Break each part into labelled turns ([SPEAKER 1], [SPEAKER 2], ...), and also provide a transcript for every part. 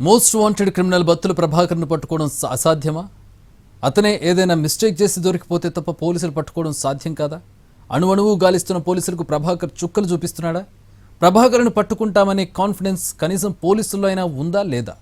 [SPEAKER 1] Most wanted criminal బత్తులు ప్రభాకర్ను పట్టుకోవడం అసాధ్యమా? అతనే ఏదైనా మిస్టేక్ చేసి దొరికిపోతే తప్ప పోలీసులు పట్టుకోవడం సాధ్యం కాదా? అణువణువు గాలిస్తున్న పోలీసులకు ప్రభాకర్ చుక్కలు చూపిస్తున్నాడా? ప్రభాకర్ను పట్టుకుంటామనే కాన్ఫిడెన్స్ కనీసం పోలీసుల్లో అయినా ఉందా లేదా?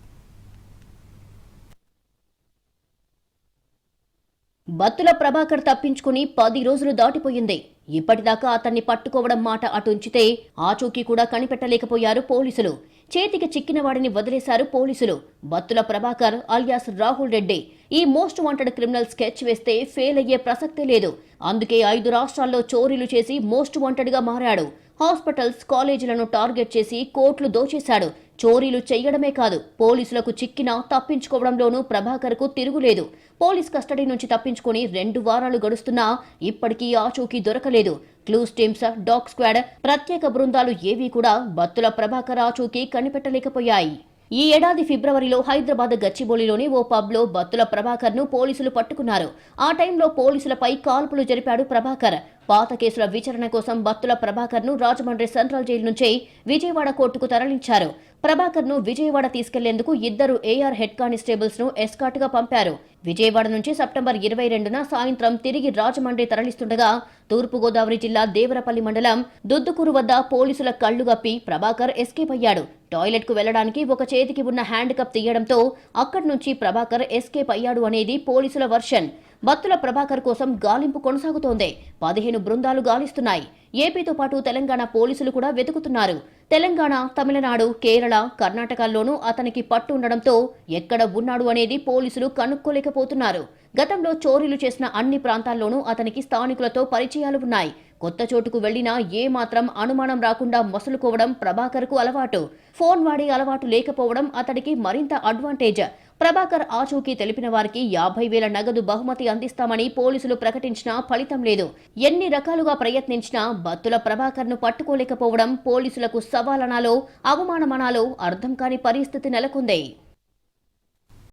[SPEAKER 2] బత్తుల ప్రభాకర్ తప్పించుకుని పది రోజులు దాటిపోయింది. ఇప్పటిదాకా అతన్ని పట్టుకోవడం మాట అటుంచితే ఆచూకీ కూడా కనిపెట్టలేకపోయారు పోలీసులు. చేతికి చిక్కిన వాడిని వదిలేశారు పోలీసులు. బత్తుల ప్రభాకర్ అలియాస్ రాహుల్ రెడ్డి. ఈ మోస్ట్ వాంటెడ్ క్రిమినల్ స్కెచ్ వేస్తే ఫెయిల్ అయ్యే ప్రసక్తే లేదు. అందుకే ఐదు రాష్ట్రాల్లో చోరీలు చేసి మోస్ట్ వాంటెడ్గా మారాడు. హాస్పిటల్స్ కాలేజీలను టార్గెట్ చేసి కోట్లు దోచేశాడు. చోరీలు చేయడమే కాదు పోలీసులకు చిక్కినా తప్పించుకోవడంలోనూ ప్రభాకర్కు తిరుగులేదు. పోలీస్ కస్టడీ నుంచి తప్పించుకొని రెండు వారాలు గడుస్తున్నా ఇప్పటికీ ఆచూకీ దొరకలేదు. క్లూస్ టీమ్స్ డాగ్ స్క్వాడ్ ప్రత్యేక బృందాలు ఏవీ కూడా బత్తుల ప్రభాకర్ ఆచూకీ కనిపెట్టలేకపోయాయి. ఈ ఏడాది ఫిబ్రవరిలో హైదరాబాద్ గచ్చిబౌలిలోని ఓ పబ్లో బత్తుల ప్రభాకర్ను పోలీసులు పట్టుకున్నారు. ఆ టైంలో పోలీసులపై కాల్పులు జరిపాడు ప్రభాకర్. పాత కేసుల విచారణ కోసం బత్తుల ప్రభాకర్ను రాజమండ్రి సెంట్రల్ జైలు నుంచి విజయవాడ కోర్టుకు తరలించారు. ప్రభాకర్ను విజయవాడ తీసుకెళ్ళేందుకు ఇద్దరు ఏఆర్ హెడ్ కానిస్టేబుల్స్ను ఎస్కాట్గా పంపారు. విజయవాడ నుంచి సెప్టెంబర్ ఇరవై రెండున సాయంత్రం తిరిగి రాజమండ్రి తరలిస్తుండగా తూర్పుగోదావరి జిల్లా దేవరపల్లి మండలం దుద్దుకూరు వద్ద పోలీసుల కళ్ళు గప్పి ప్రభాకర్ ఎస్కేప్ అయ్యాడు. టాయిలెట్కు వెళ్ళడానికి ఒక చేతికి ఉన్న హ్యాండ్ కప్ తీయడంతో అక్కడి నుంచి ప్రభాకర్ ఎస్కేప్ అయ్యాడు అనేది పోలీసుల వర్షన్. భక్తుల ప్రభాకర్ కోసం గాలింపు కొనసాగుతోంది. పదిహేను బృందాలు గాలిస్తున్నాయి. ఏపీతో పాటు తెలంగాణ పోలీసులు కూడా వెతుకుతున్నారు. తెలంగాణ తమిళనాడు కేరళ కర్ణాటకల్లోనూ అతనికి పట్టు ఉండడంతో ఎక్కడ ఉన్నాడు అనేది పోలీసులు కనుక్కోలేకపోతున్నారు. గతంలో చోరీలు చేసిన అన్ని ప్రాంతాల్లోనూ అతనికి స్థానికులతో పరిచయాలు ఉన్నాయి. కొత్త చోటుకు వెళ్ళినా ఏమాత్రం అనుమానం రాకుండా మొసలుకోవడం ప్రభాకర్కు అలవాటు. ఫోన్ వాడే అలవాటు లేకపోవడం అతడికి మరింత అడ్వాంటేజ్. ప్రభాకర్ ఆచూకీ తెలిపిన వారికి యాభై వేల నగదు బహుమతి అందిస్తామని పోలీసులు ప్రకటించినా ఫలితం లేదు. ఎన్ని రకాలుగా ప్రయత్నించినా బత్తుల ప్రభాకర్ను పట్టుకోలేకపోవడం పోలీసులకు సవాలనాలో అవమానమనాలో అర్థం కాని పరిస్థితి నెలకొంది.